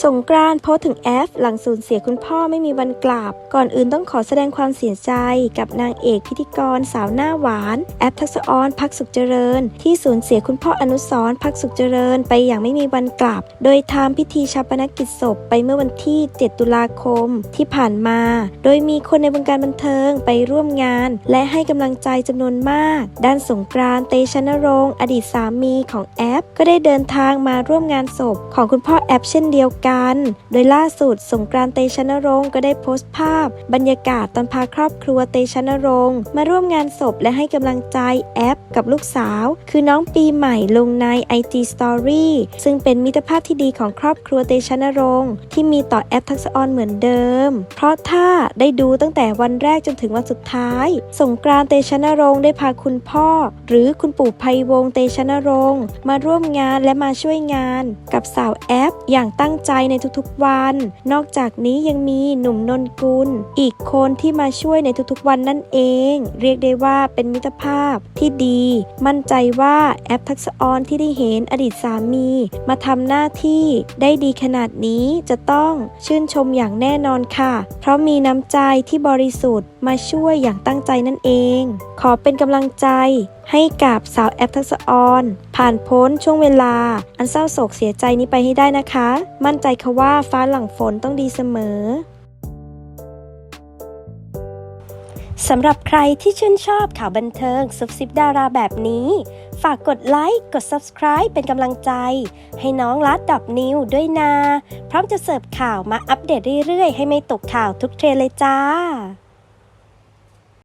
สงกรานต์โพสถึงแอฟหลังสูญเสียคุณพ่อไม่มีวันกลับ ก่อนอื่นต้องขอแสดงความเสียใจกับนางเอกพิธีกรสาวหน้าหวาน แอฟทักษะออนพักสุขเจริญ ที่สูญเสียคุณพ่ออนุสรพักสุขเจริญ ไปอย่างไม่มีวันกลับ โดยทำพิธีชาปนกิจศพไปเมื่อวันที่ 7 ตุลาคมที่ผ่านมา โดยมีคนในวงการบันเทิงไปร่วมงาน และให้กำลังใจจำนวนมาก ด้านสงกรานต์เตชะนรงค์อดีตสามีของแอฟก็ได้เดินทางมาร่วมงานศพของคุณพ่อแอฟเช่นเดียวกัน โดยล่าสุดสงกรานต์เตชะนรงค์ก็ได้โพสต์ภาพ บรรยากาศตอนพาครอบครัวเตชะนรงค์มาร่วมงานศพและให้กำลังใจแอฟกับลูกสาว คือน้องปีใหม่ลงใน IG Story ซึ่งเป็นมิตรภาพที่ดีของครอบครัวเตชะนรงค์ที่มีต่อแอฟทักษออนเหมือนเดิม เพราะถ้าได้ดูตั้งแต่วันแรกจนถึงวันสุดท้าย สงกรานต์เตชะนรงค์ได้พาคุณพ่อ หรือคุณปู่ไพวงเตชะนรงค์มาร่วมงานและมาช่วยงาน กับสาวแอฟอย่างตั้งใจในทุกๆวัน นอกจากนี้ยังมีหนุ่มนนกุล อีกคนที่มาช่วยในทุกๆวันนั่นเอง เรียกได้ว่าเป็นมิตรภาพที่ดี มั่นใจว่าแอฟทักษออนที่ได้เห็นอดีตสามี มาทำหน้าที่ได้ดีขนาดนี้จะต้องชื่นชมอย่างแน่นอนค่ะ เพราะมีน้ำใจที่บริสุทธิ์ มาช่วยอย่างตั้งใจนั่นเอง ขอเป็นกำลังใจให้กับสาวแอฟทักษออนผ่านพ้นช่วงเวลา อันเศร้าโศกเสียใจนี้ไปให้ได้นะคะ มั่นใจค่ะว่าฟ้าหลังฝนต้องดีเสมอสำหรับใครที่ชื่นชอบข่าวบันเทิงซุบซิบดาราแบบนี้ ฝากกดไลค์ กด Subscribe เป็นกำลังใจ ให้น้องลัดดอกนิวด้วยนะพร้อมจะเสิร์ฟข่าวมาอัปเดตเรื่อยๆ ให้ไม่ตกข่าวทุกเทรนเลยจ้า